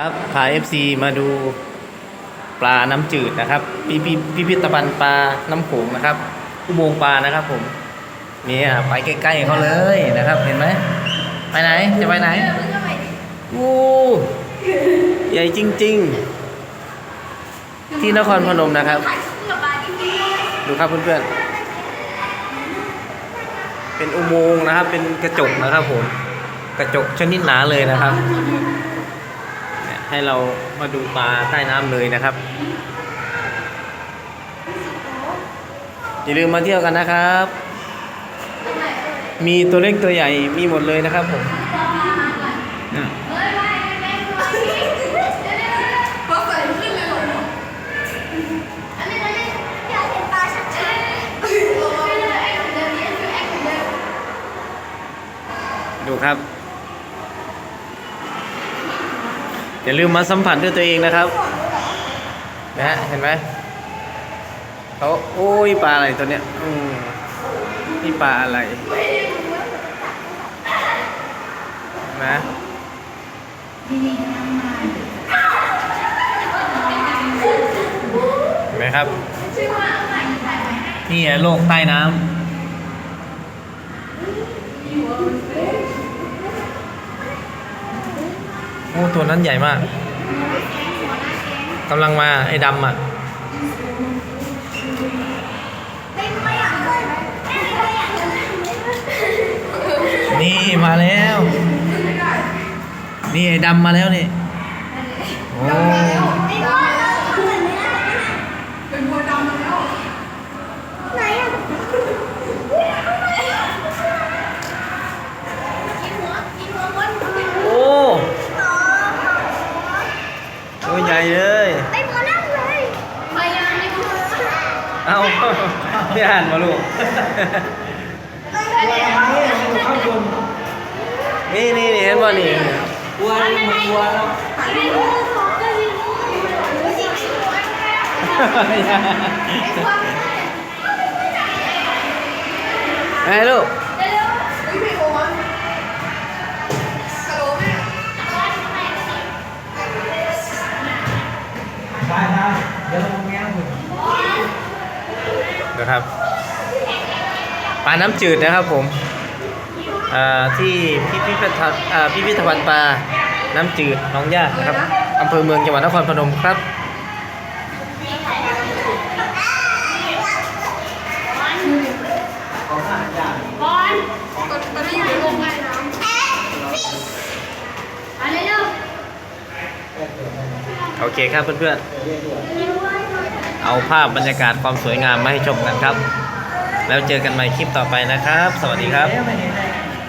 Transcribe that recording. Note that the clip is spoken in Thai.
ครับพา FC มาดูปลาน้ำจืดนะครับพิพิพิพิธภัณฑ์ปลาน้ำโขงนะครับอุโมงปลานะครับผมเนี่ยไปใกล้ๆเขาเลยนะครับ เห็นไหมไปไหนจะไปไหนอู้ใหญ่จริง ๆ ที่นครพนมนะครับ ดูครับเพื่อนๆเป็นอุโมงค์นะครับ เป็นกระจกนะครับผมกระจกชนิดหนาเลยนะครับ ให้เรามาดูปลาใต้น้ำเลยนะครับ อย่าลืมมาเที่ยวกันนะครับ มีตัวเล็กตัวใหญ่มีหมดเลยนะครับผมอืมพอใส่ขึ้นเลยเหรออันนี้อันนี้อยากเห็นปลาชัดๆไม่ได้ไอ้ของเดิมนี่คือไอ้ของเดิมดูครับ อย่าลืมมาสัมผัสด้วยตัวเองนะครับนะฮะเห็นไหมเขาโอ้ยปลาอะไรตัวเนี้ยอืมนี่ปลาอะไรนะเห็นไหมครับชื่อว่าเอาใหม่ถ่ายใหม่ให้นี่ไงโลกใต้น้ำ โอ้ตัวนั้นใหญ่มากกำลังมาไอ้ดำอะนี่มาแล้ว นี่ไอ้ดำมาแล้วนี่ โอ้ ไม่ว่าเราเหมือนไม่ได้เป็นบัวดำแล้วไหนอะกินหัวกินหัวบน โอ้ตัวใหญ่เลย เต็มหมดแล้วเลยพยายามไม่พูด เอาไม่อ่านมาลูกนี่นี่นี่เห็นป่ะนี่วัวนี่มันวัวแล้วไม่รู้ของก็ไม่รู้รู้สิไม่รู้อะไรอะไอ้วัวไม่ได้ไอ้ลูกเร็วๆไม่โอนฮัลโหลแม่ได้ได้เดี๋ยวเราแง้มห นะครับปลาน้ำจืดนะครับผมอ่าที่พิพิธภัณฑ์อ่าพิพิธภัณฑ์ปลาน้ำจืดน้องย่านะครับอำเภอเมืองจังหวัดนครพนมครับโอเร็วโอเคครับเพื่อนๆ เอาภาพบรรยากาศความสวยงามมาให้ชมกันครับ แล้วเจอกันใหม่คลิปต่อไปนะครับ สวัสดีครับ